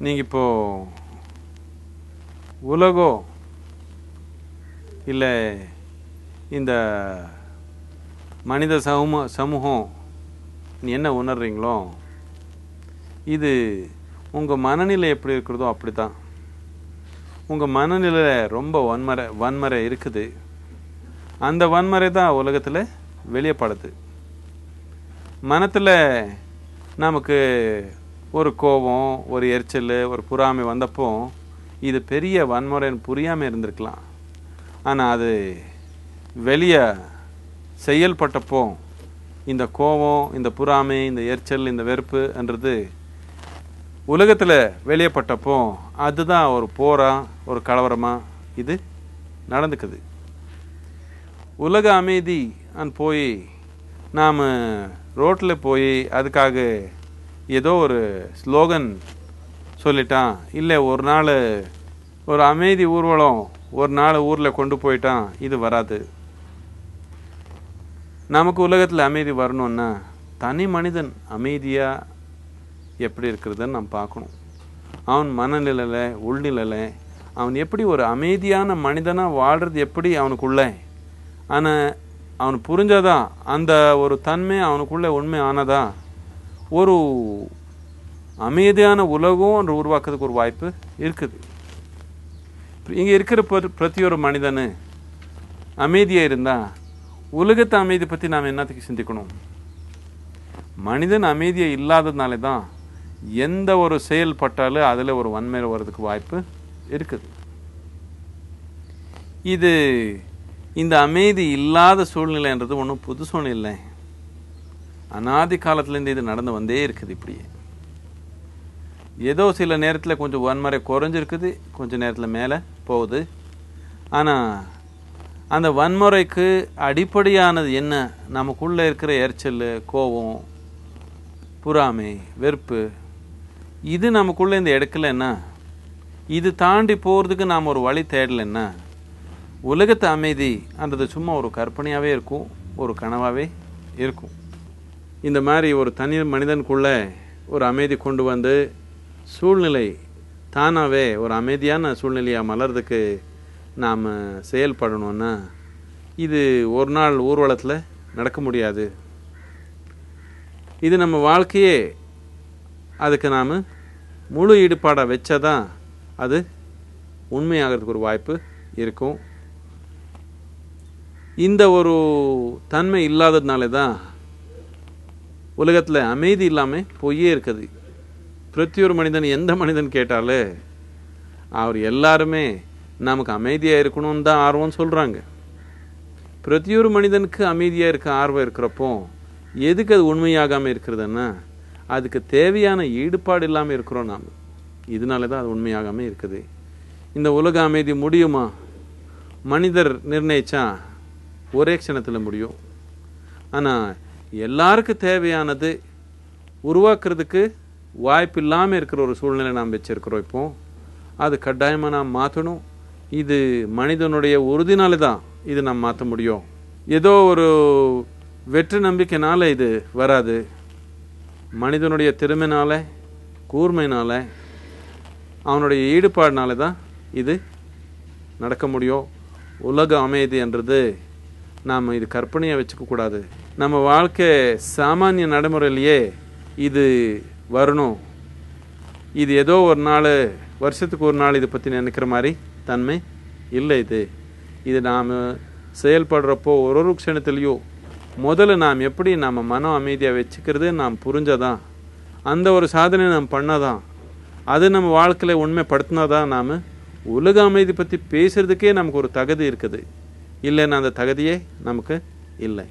நீங்கள் இப்போது உலகோ இல்லை இந்த மனித சமூக சமூகம் நீ என்ன உணர்றீங்களோ இது உங்கள் மனநிலை எப்படி இருக்கிறதோ அப்படி தான் உங்கள் மனநிலையில் ரொம்ப வன்முறை வன்முறை இருக்குது. அந்த வன்மறை தான் உலகத்தில் வெளியப்படுது மனத்தில் நமக்கு ஒரு கோபம் ஒரு எரிச்சல் ஒரு புறாமை வந்தப்போ இது பெரிய வன்முறைன்னு புரியாமல் இருந்திருக்கலாம். ஆனால் அது வெளியே செயல்பட்டப்போ இந்த கோபம் இந்த புறாமை இந்த எரிச்சல் இந்த வெறுப்புன்றது உலகத்தில் வெளியப்பட்டப்போ அதுதான் ஒரு போராக ஒரு கலவரமாக இது நடந்துக்குது. உலக அமைதி அன் போய் நாம் ரோட்டில் போய் அதுக்காக ஏதோ ஒரு ஸ்லோகன் சொல்லிட்டான். இல்லை ஒரு நாள் ஒரு அமைதி ஊர்வலம் ஒரு நாள் ஊரில் கொண்டு போயிட்டான். இது வராது. நமக்கு உலகத்தில் அமைதி வரணும்னா தனி மனிதன் அமைதியாக எப்படி இருக்கிறதுன்னு நம்ம பார்க்கணும். அவன் மனநிலையில் உள்நிலையில் அவன் எப்படி ஒரு அமைதியான மனிதனாக வாழ்கிறது எப்படி அவனுக்குள்ள? ஆனால் அவன் புரிஞ்சதான் அந்த ஒரு தன்மை அவனுக்குள்ளே உண்மை ஆனதா? ஒரு அமைதியான உலகம் என்று உருவாக்குறதுக்கு ஒரு வாய்ப்பு இருக்குது. இங்கே இருக்கிற பிரதி ஒரு மனிதனு அமைதியாக இருந்தால் உலகத்து அமைதி பற்றி நாம் என்னத்துக்கு சிந்திக்கணும்? மனிதன் அமைதியாக இல்லாததுனால தான் எந்த ஒரு செயல்பட்டாலும் அதில் ஒரு வன்மையை வர்றதுக்கு வாய்ப்பு இருக்குது. இது இந்த அமைதி இல்லாத சூழ்நிலைன்றது ஒன்றும் புதுசும் இல்லை. அனாதி காலத்துலேருந்து இது நடந்து வந்தே இருக்குது இப்படியே. ஏதோ சில நேரத்தில் கொஞ்சம் வன்முறை குறைஞ்சிருக்குது கொஞ்சம் நேரத்தில் மேலே போகுது. ஆனால் அந்த வன்முறைக்கு அடிப்படையானது என்ன? நமக்குள்ளே இருக்கிற எரிச்சல் கோபம் புறாமை வெறுப்பு இது நமக்குள்ளே இந்த எடுக்கலைன்னா இது தாண்டி போகிறதுக்கு நாம் ஒரு வழி தேடலைன்னா உலகத்து அமைதி அன்றது சும்மா ஒரு கற்பனையாகவே இருக்கும் ஒரு கனவாகவே இருக்கும். இந்த மாதிரி ஒரு தனி மனிதனுக்குள்ளே ஒரு அமைதி கொண்டு வந்து சூழ்நிலை தானாகவே ஒரு அமைதியான சூழ்நிலையாக மலர்றதுக்கு நாம் செயல்படணும்னா இது ஒரு நாள் ஊர்வலத்தில் நடக்க முடியாது. இது நம்ம வாழ்க்கையே அதுக்கு நாம் முழு ஈடுபாடாக வச்சாதான் அது உண்மையாகிறதுக்கு ஒரு வாய்ப்பு இருக்கும். இந்த ஒரு தன்மை இல்லாததுனால தான் உலகத்தில் அமைதி இல்லாமல் பொய்யே இருக்குது. பிரத்தி ஒரு மனிதன் எந்த மனிதன் கேட்டாலே அவர் எல்லாருமே நமக்கு அமைதியாக இருக்கணும்னு தான் ஆர்வம் சொல்கிறாங்க பிரதி ஒரு மனிதனுக்கு அமைதியாக இருக்க ஆர்வம் இருக்கிறப்போ எதுக்கு அது உண்மையாகாமல் இருக்கிறதுன்னா அதுக்கு தேவையான ஈடுபாடு இல்லாமல் இருக்கிறோம் நாம். இதனால தான் அது உண்மையாகாமல் இருக்குது. இந்த உலக அமைதி முடியுமா? மனிதர் நிர்ணயிச்சா ஒரே க்ஷணத்தில் முடியும். ஆனால் எல்லாருக்கும் தேவையானது உருவாக்குறதுக்கு வாய்ப்பு இல்லாமல் இருக்கிற ஒரு சூழ்நிலை நாம் வச்சுருக்கிறோம் இப்போ. அது கட்டாயமாக நாம் மாற்றணும் இது மனிதனுடைய உறுதினால தான் இது நாம் மாற்ற முடியும். ஏதோ ஒரு வெற்றி நம்பிக்கைனால இது வராது. மனிதனுடைய திறமைனால கூர்மையினால் அவனுடைய ஈடுபாடுனால தான் இது நடக்க முடியும். உலக அமைதின்றது நாம் இது கற்பனையாக வச்சுக்கக்கூடாது நம்ம வாழ்க்கை சாமானிய நடைமுறையிலேயே இது வரணும். இது ஏதோ ஒரு நாள் வருஷத்துக்கு ஒரு நாள் இதை பற்றி நினைக்கிற மாதிரி தன்மை இல்லை இது. இது நாம் செயல்படுறப்போ ஒரு ஒரு க்ஷணத்துலேயும் முதல்ல நாம் எப்படி நம்ம மனம் அமைதியாக வச்சுக்கிறது நாம் புரிஞ்சதான் அந்த ஒரு சாதனை நாம் பண்ணாதான் அது நம்ம வாழ்க்கையில் உண்மைப்படுத்தினாதான் நாம் உலக அமைதி பற்றி பேசுறதுக்கே நமக்கு ஒரு தகுதி இருக்குது. இல்லைன்னா அந்த தகுதியே நமக்கு இல்லை.